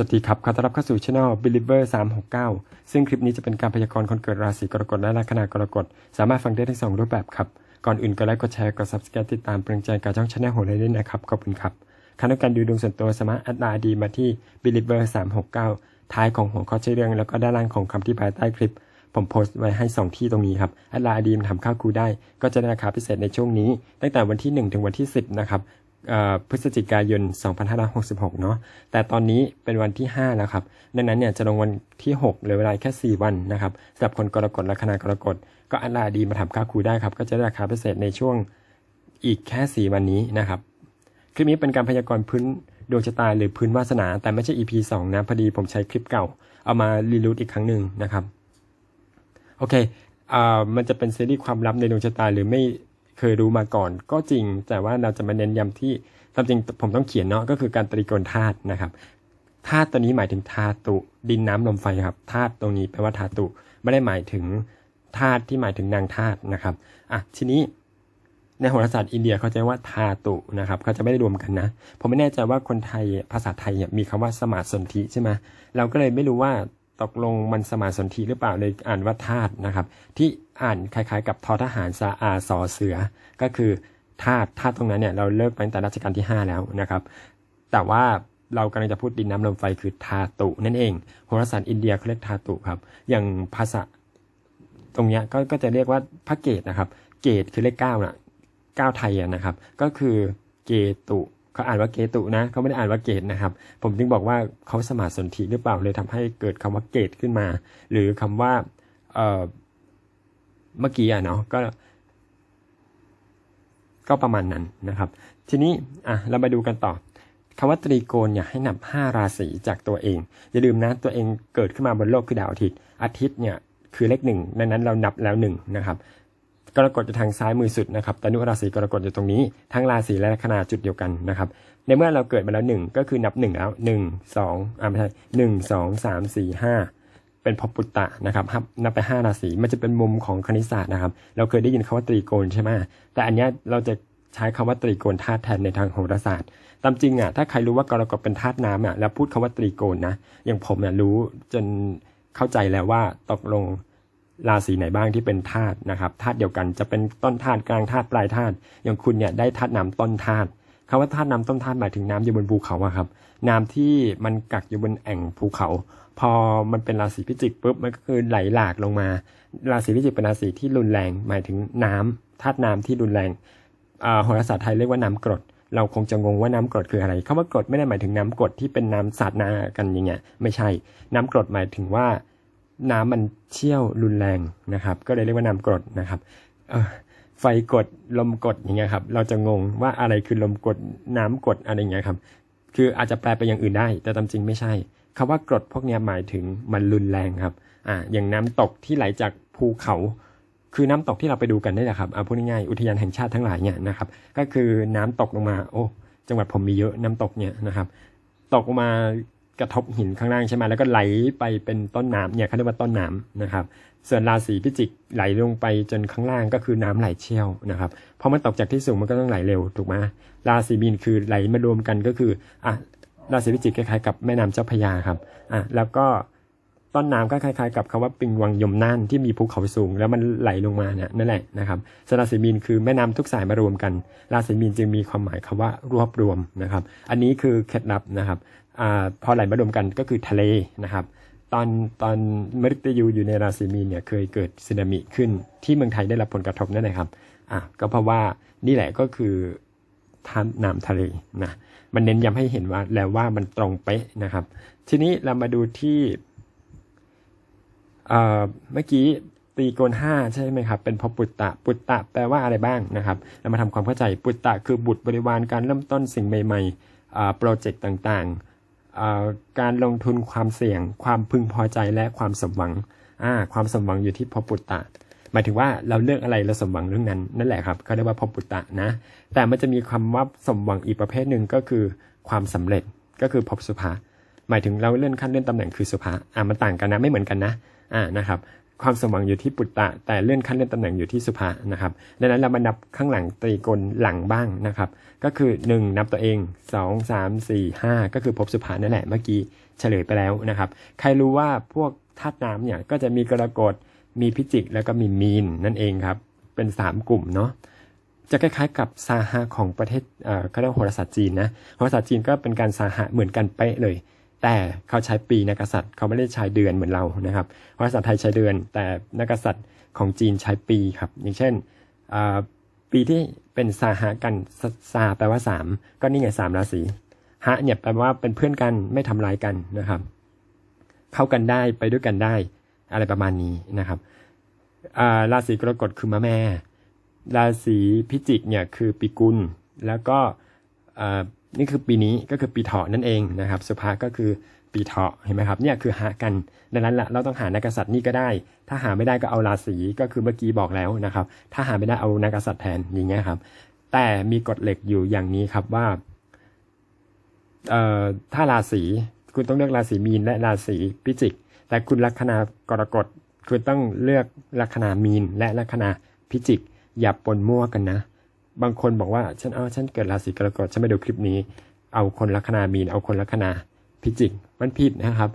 สวัสดีครับ ขอต้อนรับเข้าสู่ช่อง Believer 369 ซึ่งคลิปนี้จะเป็นการพยากรณ์คนเกิดราศีกรกฎและลัคนากรกฎ สามารถฟังได้ทั้งสองรูปแบบครับ ก่อนอื่นก็ไลค์ กดแชร์ กด subscribe ติดตามเปลืองใจกับช่องชาแนลของเราด้วยนะครับ ขอบคุณครับขั้นตอนการดูดวงส่วนตัวสามารถอัดไลน์ดีมาที่ Believer 369 ท้ายของหัวข้อชื่อเรื่องแล้วก็ด้านล่างของคำที่ภายใต้คลิป ผมโพสต์ไว้ให้ 2 ที่ตรงนี้ครับอดไลน์ดีมทำค่าครูได้ ก็จะได้ราคาพิเศษในช่วงนี้ ตั้งแต่วันที่ 1 ถึงวันที่ 10 นะครับ พฤศจิกายน 2566 เนาะ แต่ตอนนี้เป็นวันที่ 5 แล้วครับ ดังนั้นเนี่ยจะลงวันที่ 6เหลือเวลาแค่ 4 วันนะครับสำหรับคนกรกฎและคณะกรกฎ ก็อดไลน์ดีมาทำค่าครูได้ครับ ก็จะได้ราคาพิเศษในช่วงอีกแค่ 4 วันนี้นะครับ คลิปนี้เป็นการพยากรณ์พื้นดวงชะตาหรือพื้นวาสนา แต่ไม่ใช่ EP 2 นะ พอดีผมใช้คลิปเก่า เอามารีรูทอีกครั้งหนึ่งนะครับ โอเคอ่ามันจะเป็นซีรีส์ความลับในดวงชะตาหรือไม่ เคยรู้มาก่อนก็จริง แต่ว่าเราจะมาเน้นย้ำที่ตามจริงผมต้องเขียนเนาะก็คือการตรีโกณธาตุนะครับธาตุตัวนี้หมายถึงธาตุดินน้ำลมไฟครับธาตุตรงนี้แปลว่าธาตุไม่ได้หมายถึงธาตุที่หมายถึงนางธาตุนะครับอะทีนี้ในโหราศาสตร์อินเดียเขาใจว่าธาตุนะครับเขาจะไม่ได้รวมกันนะผมไม่แน่ใจว่าคนไทยภาษาไทยมีคำว่าสมาสนธิใช่ไหมเราก็เลยไม่รู้ว่า ตกลงมันสมานสนธิหรือเปล่าเลยอ่านว่าธาตุนะครับ ที่อ่านคล้ายๆ กับทอทหารสาอาสอเสือ ก็คือธาตุธาตุตรงนั้นเนี่ยเราเลิกไปตั้งแต่รัชกาลที่ 5 แล้วนะครับ แต่ว่าเรากำลังจะพูดดินน้ำลมไฟคือธาตุนั่นเองโหราศาสตร์อินเดียเขาเรียกธาตุครับ อย่างภาษาตรงเนี้ยก็ก็จะเรียกว่าพระเกตนะครับ เกตคือเลขเก้านะเก้าไทยนะครับ ก็คือเกตุ เขาอ่านว่าเกตุนะเขาไม่ได้อ่านว่าเกตนะครับ ผมจึงบอกว่าเขาสมาสนธิหรือเปล่าเลยทำให้เกิดคำว่าเกตขึ้นมา หรือคำว่าเเมื่อกี้อะเนาะก็ ก็ประมาณนั้นนะครับ ทีนี้อะเรามาดูกันต่อคำว่าตรีโกณอยากให้นับ 5 ราศีจากตัวเอง อย่าลืมนะตัวเองเกิดขึ้นมาบนโลกคือดาวอาทิตย์ อาทิตย์เนี่ยคือเลขหนึ่งดังนั้นเรานับแล้วหนึ่งนะครับ กรกฎจะทางซ้ายมือสุดนะครับตนุราศีกรกฎอยู่ตรงนี้ ทั้งราศีและลัคนาจุดเดียวกันนะครับในเมื่อเราเกิดมาแล้วหนึ่งก็คือนับหนึ่งแล้วหนึ่งสองอ่าไม่ใช่หนึ่งสองสามสี่ห้าเป็นพปุตตะนะครับนับไปห้าราศีมันจะเป็นมุมของคณิตศาสตร์นะครับ เราเคยได้ยินคำว่าตรีโกณใช่ไหมแต่อันเนี้ยเราจะใช้คำว่าตรีโกณธาตุแทนในทางโหราศาสตร์ ตามจริงอะถ้าใครรู้ว่ากรกฎเป็นธาตุน้ำอะแล้วพูดคำว่าตรีโกณนะอย่างผมเนี่ยรู้จนเข้าใจแล้วว่าตกลง ราศีไหนบ้างที่เป็นธาตุนะครับธาตุเดียวกันจะเป็นต้นธาตุกลางธาตุปลายธาตุอย่างคุณเนี่ยได้ธาตุน้ำต้นธาตุคำว่าธาตุน้ำต้นธาตุหมายถึงน้ำอยู่บนภูเขาอะครับน้ำที่มันกักอยู่บนแอ่งภูเขา พอมันเป็นราศีพิจิกปุ๊บมันก็คือไหลหลากลงมา ราศีพิจิกเป็นราศีที่รุนแรง หมายถึงน้ำธาตุน้ำที่รุนแรงอ่าโหราศาสตร์ไทยเรียกว่าน้ำกรดเราคงจะงงว่าน้ำกรดคืออะไรคำว่ากรดไม่ได้หมายถึงน้ำกรดที่เป็นน้ำสาดน้ำกันอย่างเงี้ย ไม่ใช่ น้ำกรดหมายถึงว่า น้ำมันเชี่ยวรุนแรงนะครับ ก็เลยเรียกว่าน้ำกรดนะครับไฟกดลมกดอย่างเงี้ยครับ เราจะงงว่าอะไรคือลมกดน้ำกดอะไรอย่างเงี้ยครับ คืออาจจะแปลไปอย่างอื่นได้ แต่ตามจริงไม่ใช่คำว่ากรดพวกนี้หมายถึงมันรุนแรงครับ อ่า อย่างน้ำตกที่ไหลจากภูเขา คือน้ำตกที่เราไปดูกันนี่แหละครับเอาพูดง่ายๆอุทยานแห่งชาติทั้งหลายเนี่ยนะครับ ก็คือน้ำตกลงมา โอ้ จังหวัดผมมีเยอะน้ำตกเนี่ยนะครับ ตกลงมา กระทบหินข้างล่างใช่ไหมแล้วก็ไหลไปเป็นต้นน้ำเนี่ยเขาเรียกว่าต้นน้ำนะครับ ส่วนราศีพิจิกไหลลงไปจนข้างล่างก็คือน้ำไหลเชี่ยวนะครับเพราะมันตกจากที่สูงมันก็ต้องไหลเร็วถูกไหมราศีมีนคือไหลมารวมกันก็คืออะราศีพิจิกคล้ายๆกับแม่น้ำเจ้าพยาครับอะแล้วก็ต้นน้ำก็คล้ายๆกับคำว่าปิงวังยมน่านที่มีภูเขาสูง แล้วมันไหลลงมาเนี่ยนั่นแหละนะครับส่วนราศีมีนคือแม่น้ำทุกสายมารวมกัน ราศีมีนจึงมีความหมายคำว่ารวบรวมนะครับ อันนี้คือเคล็ดลับนะครับ อพอไหลมารวมกันก็คือทะเลนะครับ ตอนตอนมฤตยูอยู่ในราศีมีนเนี่ยเคยเกิดสึนามิขึ้นที่เมืองไทยได้รับผลกระทบนั่นแหละครับอะก็เพราะว่านี่แหละก็คือท่าน้ำทะเลนะมันเน้นย้ำให้เห็นว่าแล้วว่ามันตรงเป๊ะนะครับ ทีนี้เรามาดูที่เอ่อเมื่อกี้ตีโกนห้าใช่ไหมครับ เป็นพอปุตตะ ปุตตะแปลว่าอะไรบ้างนะครับ เรามาทำความเข้าใจ ปุตตะคือบุตรบริวารการเริ่มต้นสิ่งใหม่ๆอ่าโปรเจกต์ต่างๆ การลงทุนความเสี่ยง ความพึงพอใจและความสมหวังอ่าความสมหวังอยู่ที่พอปุตตะหมายถึงว่าเราเลือกอะไรเราสมหวังเรื่องนั้นนั่นแหละครับเขาเรียกว่าพอปุตตะนะ แต่มันจะมีคำว่าสมหวังอีกประเภทหนึ่งก็คือความสำเร็จก็คือพบสุภาหมายถึงเราเลื่อนขั้นเลื่อนตำแหน่งคือสุภาอ่ามันต่างกันนะไม่เหมือนกันนะอ่านะครับ ความสมหวังอยู่ที่ปุตตะ แต่เลื่อนขั้นเลื่อนตำแหน่งอยู่ที่สุภานะครับ ดังนั้นเรามานับข้างหลังตรีกณหลังบ้างนะครับ ก็คือ 1 นับตัวเอง 2 3 4 5 ก็คือภพสุภานั่นแหละเมื่อกี้เฉลยไปแล้วนะครับ ใครรู้ว่าพวกธาตุน้ำเนี่ยก็จะมีกรกฎมีพิจิกแล้วก็มีมีนนั่นเองครับ เป็น 3 กลุ่มเนาะจะคล้ายๆกับซาฮะของประเทศเอ่อเขาเรียกโหราศาสตร์จีนนะโหราศาสตร์จีนก็เป็นการซาฮะเหมือนกันเป๊ะเลย แต่เขาใช้ปีนักกษัตริย์เขาไม่ได้ใช้เดือนเหมือนเรานะครับโหราศาสตร์ไทยใช้เดือน แต่นักกษัตริย์ของจีนใช้ปีครับ อย่างเช่นปีที่เป็นซาฮะกันซาซาแปลว่าสามก็นี่ไงสามราศีฮะเนี่ยแปลว่าเป็นเพื่อนกันไม่ทำร้ายกันนะครับ เข้ากันได้ไปด้วยกันได้ อะไรประมาณนี้นะครับราศีกรกฎคือมะแม่ ราศีพิจิกเนี่ยคือปีกุลแล้วก็ นี่คือปีนี้ก็คือปีเถาะนั่นเองนะครับ สุภาก็คือปีเถาะเห็นไหมครับเนี่ยคือหากันดังนั้นละเราต้องหานักกษัตริย์นี่ก็ได้ ถ้าหาไม่ได้ก็เอาราศีก็คือเมื่อกี้บอกแล้วนะครับ ถ้าหาไม่ได้เอานักษัตริย์แทนอย่างเงี้ยครับ แต่มีกฎเหล็กอยู่อย่างนี้ครับว่าเอ่อถ้าราศีคุณต้องเลือกราศีมีนและราศีพิจิก แต่คุณลัคนากรกฎคุณต้องเลือกลัคนามีนและลัคนาพิจิก อย่าปนมั่วกันนะ บางคนบอกว่าฉันเอาฉันเกิดราศีกรกฎฉันไปดูคลิปนี้ เอาคนลัคนามีน เอาคนลัคนาพิจิกมันผิดนะครับ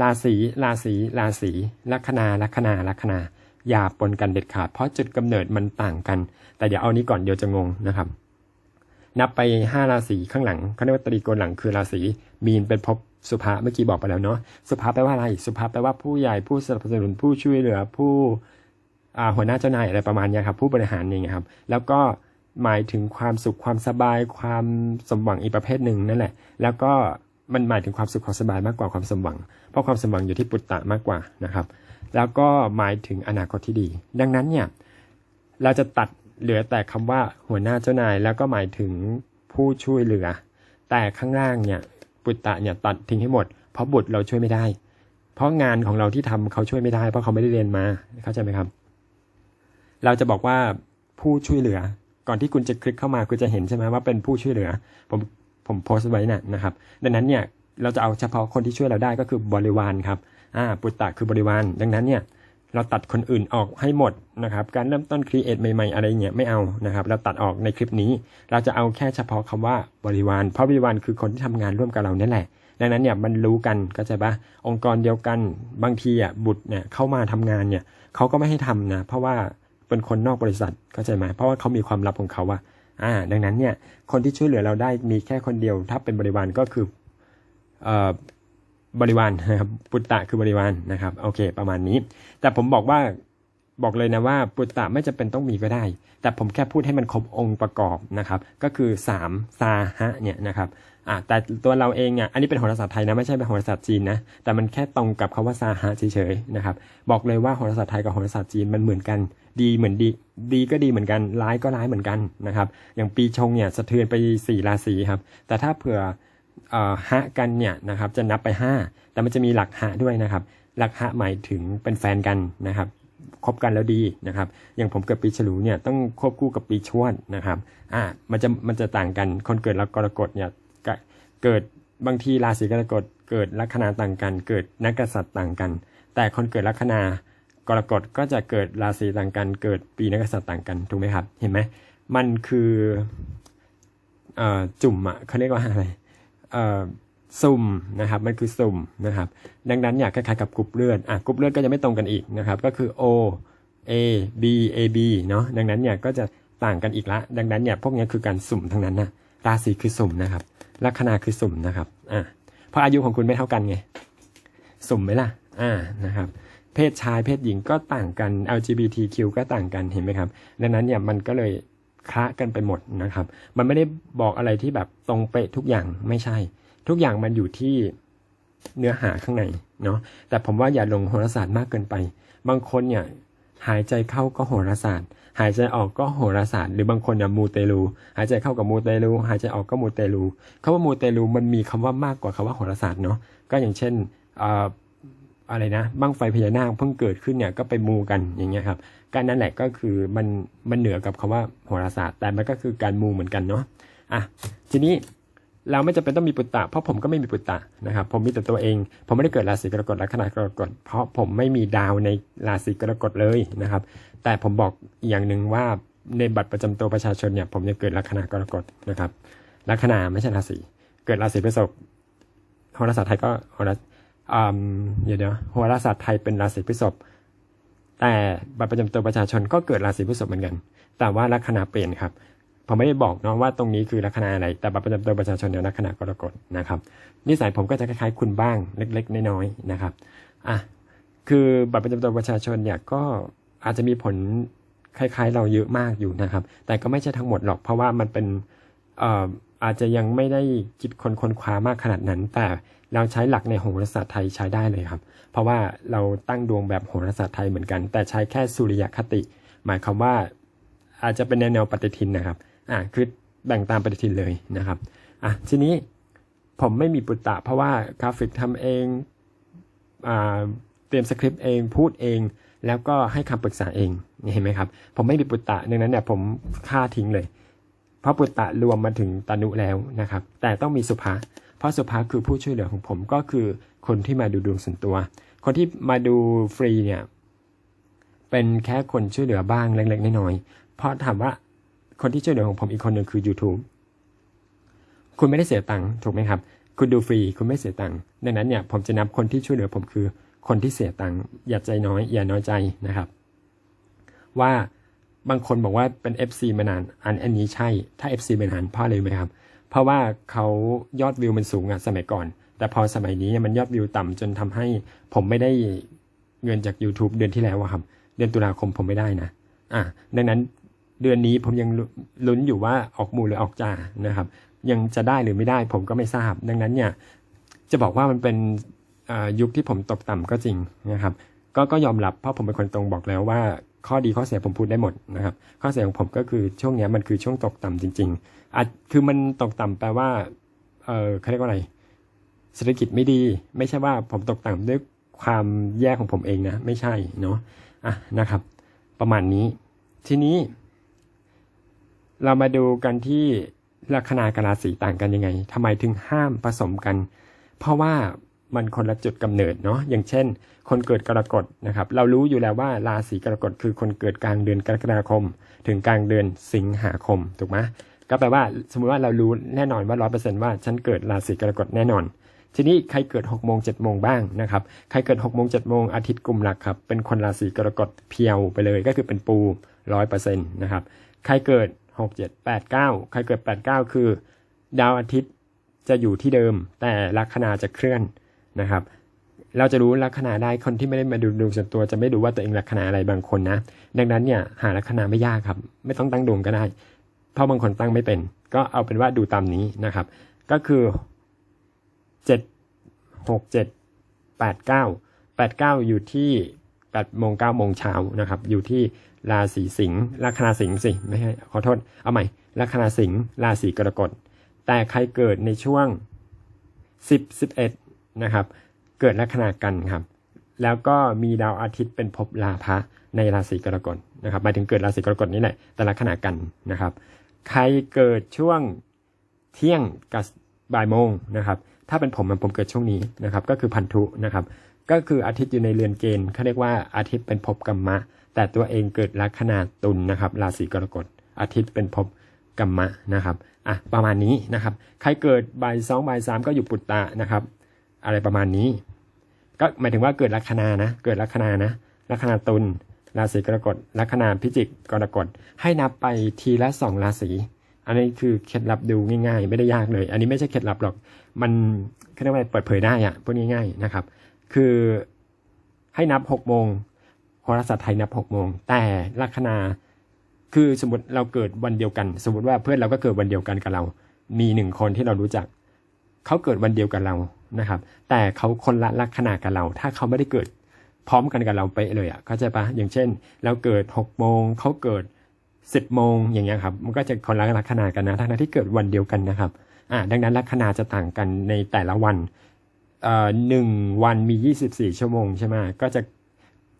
ราศีราศีราศีลัคนาลัคนาลัคนาอย่าปนกันเด็ดขาด เพราะจุดกำเนิดมันต่างกัน แต่เดี๋ยวเอานี้ก่อนเดี๋ยวจะงงนะครับ นับไป 5 ราศีข้างหลังเขาเรียกว่าตรีโกณหลังคือราศีมีนเป็นภพสุภาเมื่อกี้บอกไปแล้วเนาะสุภาแปลว่าอะไร สุภาแปลว่าผู้ใหญ่ผู้สนับสนุนผู้ช่วยเหลือผู้หัวหน้าเจ้านายอะไรประมาณนี้ครับผู้บริหารนี่ไงครับ แล้วก็ หมายถึงความสุขความสบายความสมหวังอีกประเภทหนึ่งนั่นแหละ แล้วก็มันหมายถึงความสุขความสบายมากกว่าความสมหวัง เพราะความสมหวังอยู่ที่ปุตตะมากกว่านะครับ แล้วก็หมายถึงอนาคตที่ดี ดังนั้นเนี่ยเราจะตัดเหลือแต่คำว่าหัวหน้าเจ้านาย แล้วก็หมายถึงผู้ช่วยเหลือ แต่ข้างล่างเนี่ยปุตตะเนี่ยตัดทิ้งให้หมด เพราะบุตรเราช่วยไม่ได้ เพราะงานของเราที่ทำเขาช่วยไม่ได้ เพราะเขาไม่ได้เรียนมาเข้าใจไหมครับ เราจะบอกว่าผู้ช่วยเหลือ ก่อนที่คุณจะคลิกเข้ามาคุณจะเห็นใช่ไหมว่าเป็นผู้ช่วยเหลือ ผมผมโพสต์ไว้น่ะนะครับ ดังนั้นเนี่ยเราจะเอาเฉพาะคนที่ช่วยเราได้ก็คือบริวารครับอ่าปุตตะคือบริวาร ดังนั้นเนี่ยเราตัดคนอื่นออกให้หมดนะครับ การเริ่มต้นครีเอทใหม่ๆ อะไรเงี้ยไม่เอานะครับ เราตัดออกในคลิปนี้ เราจะเอาแค่เฉพาะคำว่าบริวาร เพราะบริวารคือคนที่ทำงานร่วมกับเราเนี่ยแหละ ดังนั้นเนี่ยมันรู้กันเข้าใจปะองค์กรเดียวกันบางทีอะบุตรเนี่ยเข้ามาทำงานเนี่ยเขาก็ไม่ให้ทำนะ เพราะว่า เป็นคนนอกบริษัทเข้าใจไหมเพราะว่าเขามีความลับของเขาอะอ่า ดังนั้นเนี่ย คนที่ช่วยเหลือเราได้มีแค่คนเดียว ถ้าเป็นบริวารก็คือเอ่อบริวารนะครับปุตตะคือบริวารนะครับโอเค ประมาณนี้ แต่ผมบอกว่าบอกเลยนะว่าปุตตะไม่จำเป็นต้องมีก็ได้ แต่ผมแค่พูดให้มันครบองค์ประกอบนะครับ ก็คือ3ซาฮะเนี่ยนะครับ อ่าแต่ตัวเราเองเนี่ยอันนี้เป็นโหราศาสตร์ไทยนะไม่ใช่เป็นโหราศาสตร์จีนนะแต่มันแค่ตรงกับคาว่าซาฮะเฉยๆนะครับบอกเลยว่าโหราศาสตร์ไทยกับโหราศาสตร์จีนมันเหมือนกัน ดีเหมือนดีดีก็ดีเหมือนกันร้ายก็ร้ายเหมือนกันนะครับอย่างปีชงเนี่ยสะเทือนไปสี่ราศีครับแต่ถ้าเผื่อฮะกันเนี่ยนะครับจะนับไปห้าแต่มันจะมีหลักฮะด้วยนะครับหลักฮะหมายถึงเป็นแฟนกันนะครับคบกันแล้วดีนะครับ อย่างผมเกิดปีฉลูเนี่ยต้องควบคู่กับปีชวดนะครับ อ่า มันจะมันจะต่างกัน คนเกิดลักรกฎเนี่ยก็ เกิดบางทีราศีกรกฎเกิดลัคนาต่างกัน เกิดนักกษัตริย์ต่างกัน แต่คนเกิดลัคนากรกฎก็จะเกิดราศีต่างกัน เกิดปีนักกษัตริย์ต่างกันถูกไหมครับ เห็นไหมมันคือเอ่อจุ่มอะเขาเรียกว่าอะไรเอ่อสุ่มนะครับมันคือสุ่มนะครับ ดังนั้นเนี่ยคล้ายๆกับกรุ๊ปเลือดอะกรุ๊ปเลือดก็จะไม่ตรงกันอีกนะครับ ก็คือ O A B A B เนาะดังนั้นเนี่ยก็จะต่างกันอีกละ ดังนั้นเนี่ยพวกเนี้ยคือการสุ่มทั้งนั้นนะราศีคือสุ่มนะครับ ลัคนาคือสุ่มนะครับ อะเพราะอายุของคุณไม่เท่ากันไง สุ่มไหมล่ะ อ่า นะครับ เพศชายเพศหญิงก็ต่างกัน LGBTQ ก็ต่างกัน เห็นไหมครับ ดังนั้นเนี่ยมันก็เลยคละกันไปหมดนะครับ มันไม่ได้บอกอะไรที่แบบตรงเป๊ะทุกอย่างไม่ใช่ ทุกอย่างมันอยู่ที่เนื้อหาข้างในเนาะ แต่ผมว่าอย่าลงโหราศาสตร์มากเกินไป บางคนเนี่ย หายใจเข้าก็โหราศาสตร์ หายใจออกก็โหราศาสตร์ หรือบางคนเนี่ยมูเตลู หายใจเข้ากับมูเตลู หายใจออกก็มูเตลูคำว่ามูเตลูมันมีคำว่ามากกว่าคำว่าโหราศาสตร์เนาะ ก็อย่างเช่นอะไรนะบั้งไฟพญานาคเพิ่งเกิดขึ้นเนี่ยก็ไปมูกันอย่างเงี้ยครับ การนั่นแหละก็คือมันมันเหนือกับคำว่าโหราศาสตร์ แต่มันก็คือการมูเหมือนกันเนาะ อะ ทีนี้ เราไม่จำเป็นต้องมีปุตตะ เพราะผมก็ไม่มีปุตตะนะครับ ผมมีแต่ตัวเอง ผมไม่ได้เกิดราศีกรกฎลัคนากรกฎ เพราะผมไม่มีดาวในราศีกรกฎเลยนะครับ แต่ผมบอกอย่างหนึ่งว่าในบัตรประจำตัวประชาชนเนี่ย ผมจะเกิดลัคนากรกฎนะครับ ลัคนาไม่ใช่ราศี เกิดราศีพฤษภโหราศาสตร์ไทยก็โหราอืมเดี๋ยวเดี๋ยวโหราศาสตร์ไทยเป็นราศีพฤษภแต่บัตรประจำตัวประชาชนก็เกิดราศีพฤษภเหมือนกัน แต่ว่าลัคนาเปลี่ยนครับ ผมไม่ได้บอกเนาะว่าตรงนี้คือลัคนาอะไร แต่บัตรประจำตัวประชาชนเนี่ยลัคนากรกฎนะครับ นิสัยผมก็จะคล้ายๆคุณบ้างเล็ก ๆ น้อยๆนะครับ อะ คือบัตรประจำตัวประชาชนเนี่ยก็อาจจะมีผลคล้าย ๆ เราเยอะมากอยู่นะครับ แต่ก็ไม่ใช่ทั้งหมดหรอก เพราะว่ามันเป็นเอ่ออาจจะยังไม่ได้คิดคนค้นคว้ามากขนาดนั้น แต่เราใช้หลักในโหราศาสตร์ไทยใช้ได้เลยครับ เพราะว่าเราตั้งดวงแบบโหราศาสตร์ไทยเหมือนกัน แต่ใช้แค่สุริยคติ หมายความว่าอาจจะเป็นแนวปฏิทินนะครับ อ่าคือแบ่งตามปฏิทินเลยนะครับอะทีนี้ผมไม่มีปุตตะเพราะว่ากราฟิกทำเองอ่าเตรียมสคริปต์เองพูดเองแล้วก็ให้คำปรึกษาเองเห็นไหมครับ ผมไม่มีปุตตะดังนั้นเนี่ยผมฆ่าทิ้งเลย เพราะปุตตะรวมมาถึงตานุแล้วนะครับ แต่ต้องมีสุภาเพราะสุภาคือผู้ช่วยเหลือของผมก็คือคนที่มาดูดวงส่วนตัว คนที่มาดูฟรีเนี่ยเป็นแค่คนช่วยเหลือบ้างเล็กๆน้อยๆเพราะถามว่า คนที่ช่วยเหลือของผมอีกคนหนึ่งคือ YouTube คุณไม่ได้เสียตังค์ถูกไหมครับ คุณดูฟรีคุณไม่เสียตังค์ดังนั้นเนี่ยผมจะนับคนที่ช่วยเหลือผมคือคนที่เสียตังค์อย่าใจน้อยอย่าน้อยใจนะครับ ว่าบางคนบอกว่าเป็น FC มานานอันอันนี้ใช่ถ้า FC มานานเพราะอะไรไหมครับ เพราะว่าเขายอดวิวมันสูงอะสมัยก่อน แต่พอสมัยนี้มันยอดวิวต่ำจนทำให้ผมไม่ได้เงินจาก YouTube เดือนที่แล้วอะครับ เดือนตุลาคมผมไม่ได้นะอะดังนั้น เดือนนี้ผมยังลุ้นอยู่ว่าออกหมู่หรือออกจ่านะครับ ยังจะได้หรือไม่ได้ผมก็ไม่ทราบ ดังนั้นเนี่ยจะบอกว่ามันเป็นยุคที่ผมตกต่ำก็จริงนะครับ ก็ก็ยอมรับเพราะผมเป็นคนตรงบอกแล้วว่า ข้อดีข้อเสียผมพูดได้หมดนะครับ ข้อเสียของผมก็คือช่วงนี้มันคือช่วงตกต่ำจริงๆอาจคือมันตกต่ำแปลว่าเออเขาเรียกว่าอะไรเศรษฐกิจไม่ดีไม่ใช่ว่าผมตกต่ำด้วยความแย่ของผมเองนะ ไม่ใช่เนาะอะนะครับ ประมาณนี้ ทีนี้ เรามาดูกันที่ลัคนากับราศีต่างกันยังไงทำไมถึงห้ามผสมกัน เพราะว่ามันคนละจุดกำเนิดเนาะอย่างเช่น คนเกิดกรกฎนะครับ เรารู้อยู่แล้วว่าราศีกรกฎคือคนเกิดกลางเดือนกรกฎาคม ถึงกลางเดือนสิงหาคมถูกไหมก็แปลว่าสมมติว่าเรารู้แน่นอนว่าร้อยเปอร์เซ็นต์ว่าฉันเกิดราศีกรกฎแน่นอน ทีนี้ใครเกิด6กโมงเจ็ดโมงบ้างนะครับใครเกิด6กโมงเจ็ดโมงอาทิตย์กลุ่มหลักครับเป็นคนราศีกรกฎเพียวไปเลยก็คือเป็นปูร้อยเปอร์เซ็นต์นะครับใครเกิด หกเจ็ดแปดเก้าใครเกิดแปดเก้าคือ ดาวอาทิตย์จะอยู่ที่เดิม แต่ลัคนาจะเคลื่อนนะครับเราจะรู้ลัคนาได้คนที่ไม่ได้มาดูดวงส่วนตัวจะไม่รู้ว่าตัวเองลัคนาอะไรบางคนนะ ดังนั้นเนี่ยหาลัคนาไม่ยากครับ ไม่ต้องตั้งดวงก็ได้ เพราะบางคนตั้งไม่เป็น ก็เอาเป็นว่าดูตามนี้นะครับ ก็คือเจ็ดหกเจ็ดแปดเก้าแปดเก้าอยู่ที่ แปดโมงเก้าโมงเช้านะครับ อยู่ที่ราศีสิงห์ลัคนาสิงห์สิไม่ใช่ขอโทษเอาใหม่ลัคนาสิงห์ราศีกรกฎแต่ใครเกิดในช่วงสิบสิบเอ็ดนะครับ เกิดลัคนากันครับ แล้วก็มีดาวอาทิตย์เป็นภพลาภะในราศีกรกฎนะครับหมายถึงเกิดราศีกรกฎนี่แหละแต่ลัคนากันนะครับ ใครเกิดช่วงเที่ยงกับบ่ายโมงนะครับ ถ้าเป็นผมผมเกิดช่วงนี้นะครับ ก็คือพันธุนะครับ ก็คืออาทิตย์อยู่ในเรือนเกณฑ์เขาเรียกว่าอาทิตย์เป็นภพกรรมะ แต่ตัวเองเกิดลัคนาตุลนนะครับราศีกรกฎอาทิตย์เป็นภพกัมมะนะครับอะประมาณนี้นะครับ ใครเกิดบ่ายสองบ่ายสามก็อยู่ปุตตะนะครับ อะไรประมาณนี้ ก็หมายถึงว่าเกิดลัคนานะ เกิดลัคนานะลัคนาตุลราศีกรกฎลัคนาพิจิกกรกฎให้นับไปทีละสองราศีอันนี้คือเคล็ดลับดูง่ายๆ ไม่ได้ยากเลย อันนี้ไม่ใช่เคล็ดลับหรอก มันเรียกว่าเปิดเผยได้อะพูดง่ายๆนะครับ คือให้นับหกโมงโหราศาสตร์ไทยนับหกโมงแต่ลัคนาคือสมมติเราเกิดวันเดียวกัน สมมติว่าเพื่อนเราก็เกิดวันเดียวกันกับเรา มีหนึ่งคนที่เรารู้จัก เขาเกิดวันเดียวกับเรานะครับ แต่เขาคนละลัคนากับเรา ถ้าเขาไม่ได้เกิดพร้อมกันกับเราไปเลยอะเข้าใจปะอย่างเช่น เราเกิดหกโมงเขาเกิดสิบโมงอย่างเงี้ยครับ มันก็จะคนละลัคนากันนะทั้งที่เกิดวันเดียวกันนะครับ อ่าดังนั้นลัคนาจะต่างกันในแต่ละวัน หนึ่งวันมียี่สิบสี่ชั่วโมงใช่ไหมก็จะ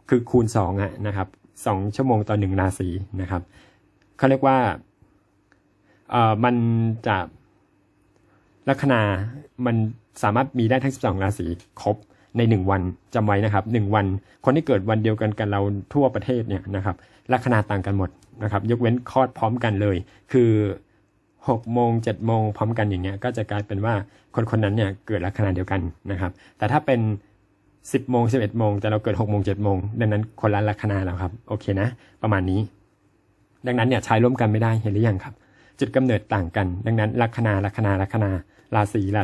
คือคูณสองอะนะครับสองชั่วโมงต่อหนึ่งราศีนะครับเขาเรียกว่าเอ่อมันจะลัคนามันสามารถมีได้ทั้ง 12 ราศีครบใน 1 วันจำไว้นะครับ 1 วัน คนที่เกิดวันเดียวกันกันเราทั่วประเทศเนี่ยนะครับลัคนาต่างกันหมดนะครับ ยกเว้นคลอดพร้อมกันเลย คือ หกโมงเจ็ดโมงพร้อมกันอย่างเงี้ยก็จะกลายเป็นว่าคนคนนั้นเนี่ยเกิดลัคนาเดียวกันนะครับ แต่ถ้าเป็นสิบโมงสิบเอ็ดโมงแต่เราเกิดหกโมงเจ็ดโมงดังนั้นคนละลัคนาแล้วครับโอเคนะ ประมาณนี้ ดังนั้นเนี่ยใช้ร่วมกันไม่ได้เห็นหรือยังครับ จุดกำเนิดต่างกัน ดังนั้นลัคนาลัคนาลัคนาราศีรา